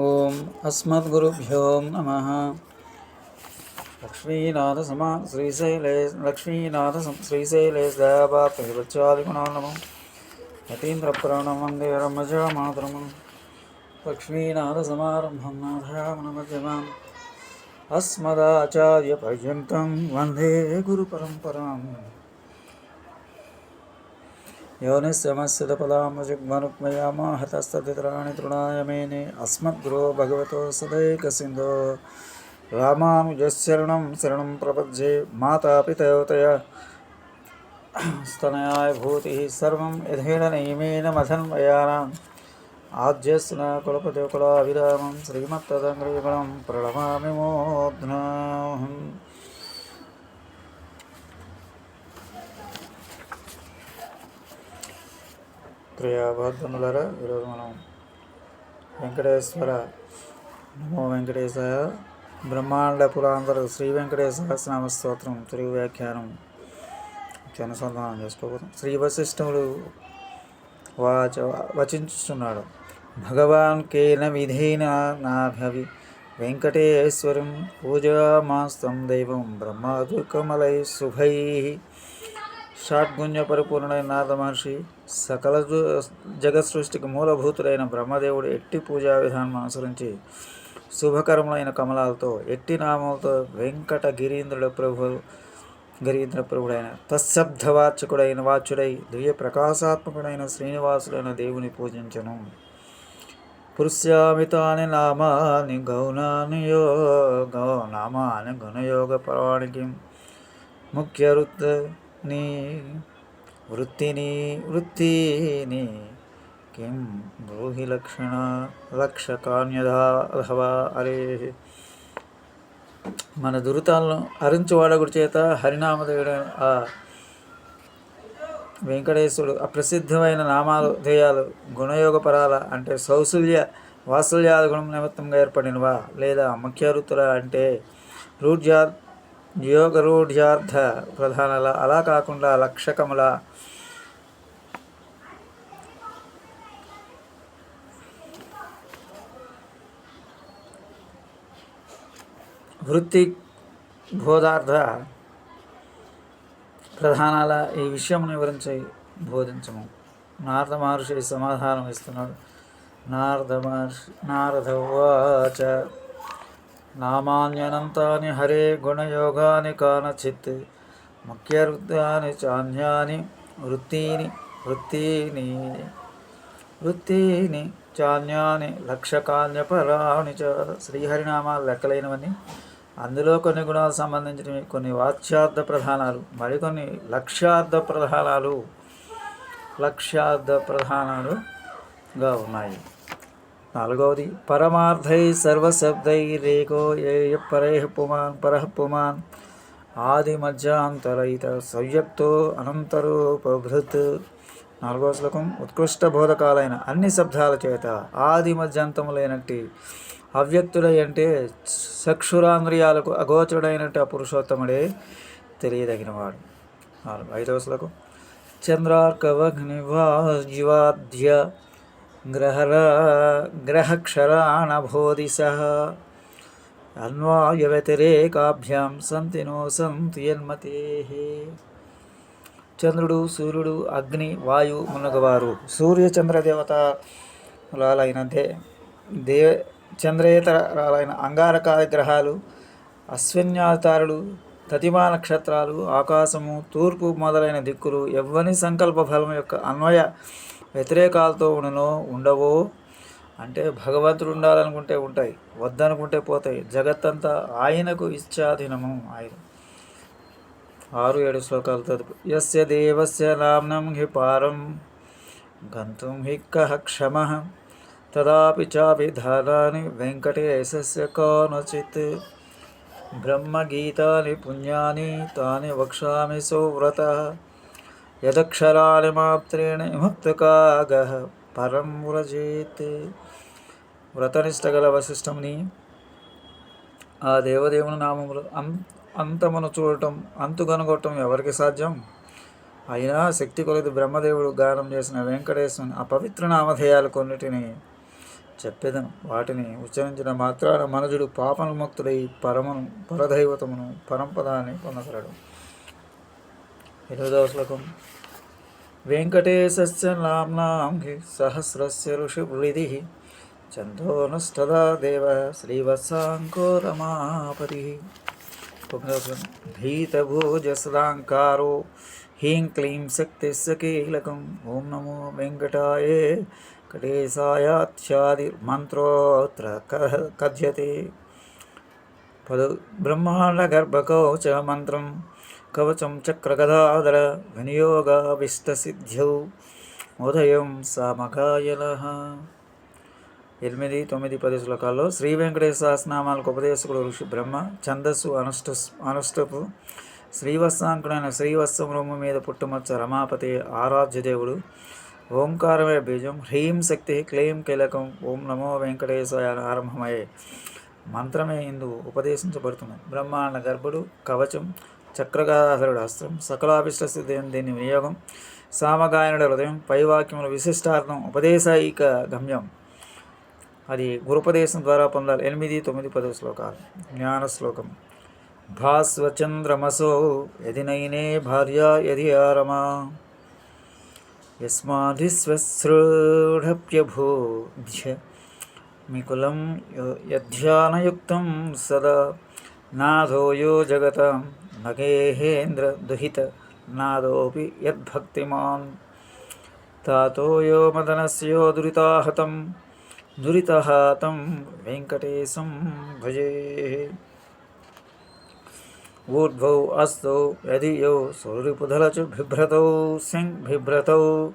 ఓం అస్మద్గురుభ్యో నమ. లక్ష్మీనాథ సమా శ్రీశైలే లక్ష్మీనాథ శ్రీశైలేశదాపాత్రివచ్చాదిగుణో నమో. యతీంద్రపురాణం వందే రమజమాతరమం లక్ష్మీనాథసమారంభం నాథామనమధ్యమాం అస్మదాచార్యపర్యంతం వందే గురుపరంపరాం. योनिस्यमस्यदपदामजुग्मनुक्मयामा हतस्तदितराणि तृणाय मेने अस्मद्गुरो भगवतो सदैकसिन्धो रामानुजशरणं शरणं प्रपद्ये मातापितयोतया स्तनयाय भूतिः सर्वं यथेन नियमेन मथन्मयानाम् आद्यस्य न कुलपतिकुलाभिरामं श्रीमत्तदङ्ग्रिगुणं प्रणमामि मोध्नाहम् ప్రియ భద్రములరా ఈరోజు మనం వెంకటేశ్వర నమో వెంకటేశాయ బ్రహ్మాండ పురాంతర శ్రీ వెంకటేశ్వర సహస్రనామ స్తోత్రం తెలుగు వ్యాఖ్యానం అనుసంధానం చేసుకోబోతాం శ్రీ వశిష్ఠుడు వాచ వచించుతున్నాడు భగవాన్ కేన విధేన నాభవి వెంకటేశ్వరం పూజామాస్తం దైవం బ్రహ్మాదుకమలై శుభై షాడ్గుణ్య పరిపూర్ణుడైన నారద మహర్షి సకల జగత్ సృష్టికి మూలభూతుడైన బ్రహ్మదేవుడు ఎట్టి పూజా విధానం అనుసరించి శుభకరములైన కమలాలతో ఎట్టి నామములతో వెంకట గిరీంద్రుడ ప్రభు గిరీంద్ర ప్రభుడైన తశబ్దవాచకుడైన వాచుడై దివ్య ప్రకాశాత్మకుడైన శ్రీనివాసుడైన దేవుని పూజించను. పురుష్యామితాని నామాని గౌనాని యో గౌ నామాని గుణయోగ పరానికి ముఖ్య నీ వృత్తిని వృత్తిని కిం బ్రూహి లక్షణ లక్షకాన్యధా అరే. మన దురితాలను హరించువాడగుడి చేత హరినామదేవుడు ఆ వెంకటేశ్వరుడు అప్రసిద్ధమైన నామాలు ధ్యేయాలు గుణయోగపరాల అంటే సౌశల్య వాత్సల్యాల గుణం నిమిత్తంగా ఏర్పడినవా లేదా ముఖ్య వృత్తుల అంటే రూఢ్యా రూఢ్యార్థ ప్రధానల అలా కాకుండా లక్షకముల వృత్తి బోధార్థ ప్రధానాల ఈ విషయం వివరించి బోధించము. నారద మహర్షి సమాధానం ఇస్తున్నాడు నారద మహర్షి నారద వాచ నామాన్యనంతాని హరే గుణయోగాని కానచిత్ ముఖ్య వృత్తాని చాన్యాని వృత్తిని వృత్తిని వృత్తిని చాన్యాని లక్షకాన్యపరాణి చ శ్రీహరినామాలు లెక్కలైనవని అందులో కొన్ని గుణాలు సంబంధించినవి. కొన్ని వాచ్యార్థ ప్రధానాలు మరికొన్ని లక్ష్యార్థ ప్రధానాలు లక్ష్యార్థ ప్రధానాలుగా ఉన్నాయి. నాలుగవది పరమార్థై సర్వశబ్దైరేకో ఏ పరై పుమాన్ పరః పుమాన్ ఆది మధ్యాంతరయిత సవ్యక్తో అనంతరూపభృత్. నాలుగవ శ్లోకం ఉత్కృష్ట బోధకాలైన అన్ని శబ్దాల చేత ఆది మధ్యాంతములైనట్టి అవ్యక్తుడై అంటే చక్షురాంద్రియాలకు అగోచరుడైనట్టు ఆ పురుషోత్తముడే తెలియదగినవాడు. నాలుగు ఐదవ శ్లోకం చంద్రార్కవగ్నివాజ్వాద్య గ్రహరా గ్రహక్షరాణబోధిస సహ అన్వాయవ్యతిరేకాభ్యాం సంతి నో సంతి యన్మతే చంద్రుడు సూర్యుడు అగ్ని వాయు మునగవారు సూర్య చంద్ర దే దే చంద్రేతరాలైన అంగారకాది గ్రహాలు అశ్విన్యాతారులు తతిమా నక్షత్రాలు ఆకాశము తూర్పు మొదలైన దిక్కులు ఎవ్వని సంకల్ప ఫలం యొక్క అన్వయ వ్యతిరేకాలతో ఉండనో ఉండవో. అంటే భగవంతుడు ఉండాలనుకుంటే ఉంటాయి వద్దనుకుంటే పోతాయి. జగత్తంతా ఆయనకు ఇచ్చాధీనము ఆయన ఆరు ఏడు శ్లోకాలు తదుపు యస్య దేవస్య నామ్నం హి పారం గంతుం హి కహ క్షమ తదాపి చాభిధానాని వెంకటేశస్య కానచిత్ బ్రహ్మగీతాని పుణ్యాని తాని వక్ష్యామి సువ్రత యదక్షరాణి మాత్రేణ విముక్తకాగః పరం వ్రజేత్. వ్రతనిష్ట గల వశిష్టముని ఆ దేవదేవుని నామములు అం అంతమును చూడటం అంతు కనుగొట్టడం ఎవరికి సాధ్యం? అయినా శక్తి కొలది బ్రహ్మదేవుడు గానం చేసిన వెంకటేశ్వరుని అపవిత్ర నామధేయాలు కొన్నిటిని చెప్పేదను. వాటిని ఉచ్చరించిన మాత్రాన మనజుడు పాపముక్తుడై పరమను పరదైవతమును పరంపదాన్ని పొందగలడు. ఎనిమిదవ శ్లోకం వెంకటేశస్య నామ్నాం హి సహస్రస్య ఋషివృధి చందోనష్టదా దేవ శ్రీవత్సాంకో రమాపతి భీతభోజసదాంకారో హ్రీం క్లీం శక్తిస్య కీలకం ఓం నమో వెంకటాయే కటేశాయాచ్ఛాదిర్మంత్రోత్ర కథ్యతే పద బ్రహ్మాండగర్భకౌచ మంత్రం కవచం చక్రగదాధర వినియోగావిష్టసిద్ధ్యౌ ఉదయం సామకాయల. ఎనిమిది తొమ్మిది పది శ్లోకాల్లో శ్రీ వెంకటేశ్వర సహస్రనామాలకు ఉపదేశకుడు ఋషి బ్రహ్మ ఛందస్సు అనుష్ట అనుష్టపు శ్రీవత్సాంకుడైన శ్రీవత్సం రొమ్ము మీద పుట్టుమచ్చ రమాపతి ఆరాధ్య దేవుడు. ఓంకారమే బీజం హ్రీం శక్తి క్లీం కీలకం ఓం నమో వెంకటేశాయ ఆరంభమయ్యే మంత్రమే ఇందు ఉపదేశించబడుతుంది. బ్రహ్మాండ గర్భుడు కవచం చక్రగాధరుడు అస్త్రం సకలాభిష్ట సిద్ధి దీని వినియోగం సామగాయనుడు హృదయం పైవాక్యముల విశిష్టార్థం ఉపదేశాయిక గమ్యం. అది గురుపదేశం ద్వారా పొందాలి. ఎనిమిది తొమ్మిది పదో శ్లోకాలు. జ్ఞాన శ్లోకం భాస్వచంద్రమసో యది నైనే భార్య యది ఆరమా యస్మాధిస్వసృఢప్యభూధ్య మికులం యధ్యానయుక్తం సదా. నాథోయో యో नगेहेन्द्रदुहितनादोऽपि यद्भक्तिमान्। तातो यो मदनस्योदुरिता हतं दुरितः तं वेङ्कटेशं भजे। ऊर्ध्वौ अस्तौ यदि यौ सूर्यपुधलचु बिभ्रतौ सिं बिभ्रतौ,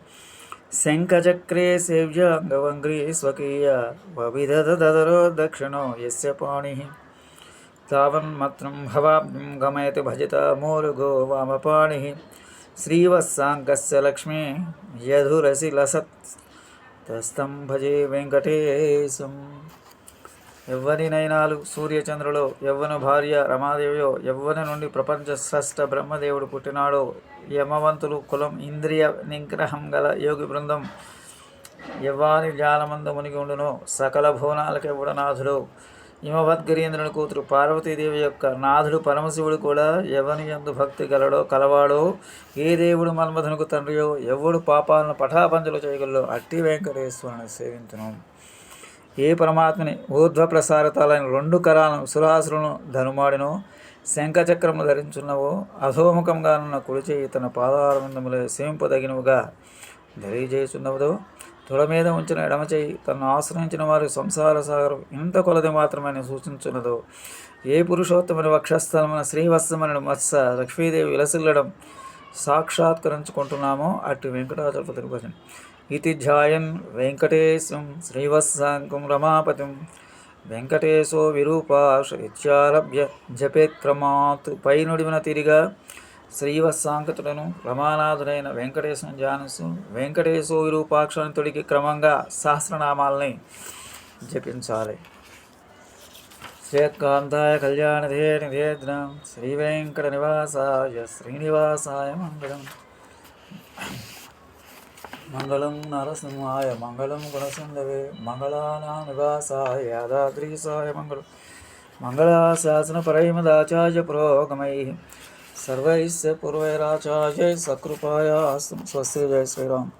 शङ्खचक्रे सेव्याङ्गवङ्घ्री स्वकीया, वविदधदरो दक्षिणो यस्य पाणिः। तावन्मत्रं भवाब्धिं गमयति भजता मूर्गो वामपाणिः श्रीवत्साङ्कस्य लक्ष्मी यधुरसि लसत् తస్తం భజే వెంకటేశం ఎవ్వని నయనాలు సూర్యచంద్రులో ఎవ్వను భార్య రమాదేవియో ఎవ్వని నుండి ప్రపంచ స్రష్ట బ్రహ్మదేవుడు పుట్టినాడో యమవంతులు కులం ఇంద్రియ నిగ్రహం గల యోగి బృందం యవ్వాని జాలమంద మునిగి ఉండునో సకల భువనాలకు ఎవడనాథుడు హిమవద్గరీంద్రుని కూతురు పార్వతీదేవి యొక్క నాథుడు పరమశివుడు కూడా ఎవని ఎందు భక్తి గలడో కలవాడో ఏ దేవుడు మన్మధునకు తండ్రియో ఎవడు పాపాలను పఠాపంచలు చేయగలడో అట్టి వెంకటేశ్వరుని సేవించను. ఏ పరమాత్మని ఊర్ధ్వ ప్రసారతాలైన రెండు కరాలను సురాసులను ధనుమాడినో శంఖచక్రము ధరించున్నవో అధోముఖంగా ఉన్న తన పాదారవిందములే సేవింపదగినవుగా తెలియజేస్తున్నదో తొడ మీద ఉంచిన ఎడమచేయి తను ఆశ్రయించిన వారి సంసార సాగరం ఇంత కొలది మాత్రమే సూచించున్నదో. ఏ పురుషోత్తముని వక్షస్థలమైన శ్రీవత్సమని మత్స లక్ష్మీదేవి విలసిల్లడం సాక్షాత్కరించుకుంటున్నామో అటు వెంకటాచలపతి భజన. ఇది ధ్యాయన్ వెంకటేశం శ్రీవత్సాంకం రమాపతిం వెంకటేశో విరూపాక్ష ఇత్యారభ్య జపేత్క్రమాత్ పైనుడివిన తిరిగా శ్రీవత్సాంకతులను రమానాథుడైన వెంకటేశం ధ్యానిస్తూ వెంకటేశో విరూపాక్షణతుడికి క్రమంగా సహస్రనామాల్ని జపించాలి. శ్రీకాంతాయ కళ్యాణదే నివేదనం. శ్రీ వెంకట నివాసాయ శ్రీనివాసాయ మంగళం. మంగళం నరసింహాయ మంగళం గుణసుందవే మంగళానా నివాసాయ యాదాద్రీసాయ మంగళం. మంగళాశాసన పరైమదాచార్య పురోగమై सर्वैश्च पूर्वैराचार्यै सकृपाया स्वस्य जय श्रीराम।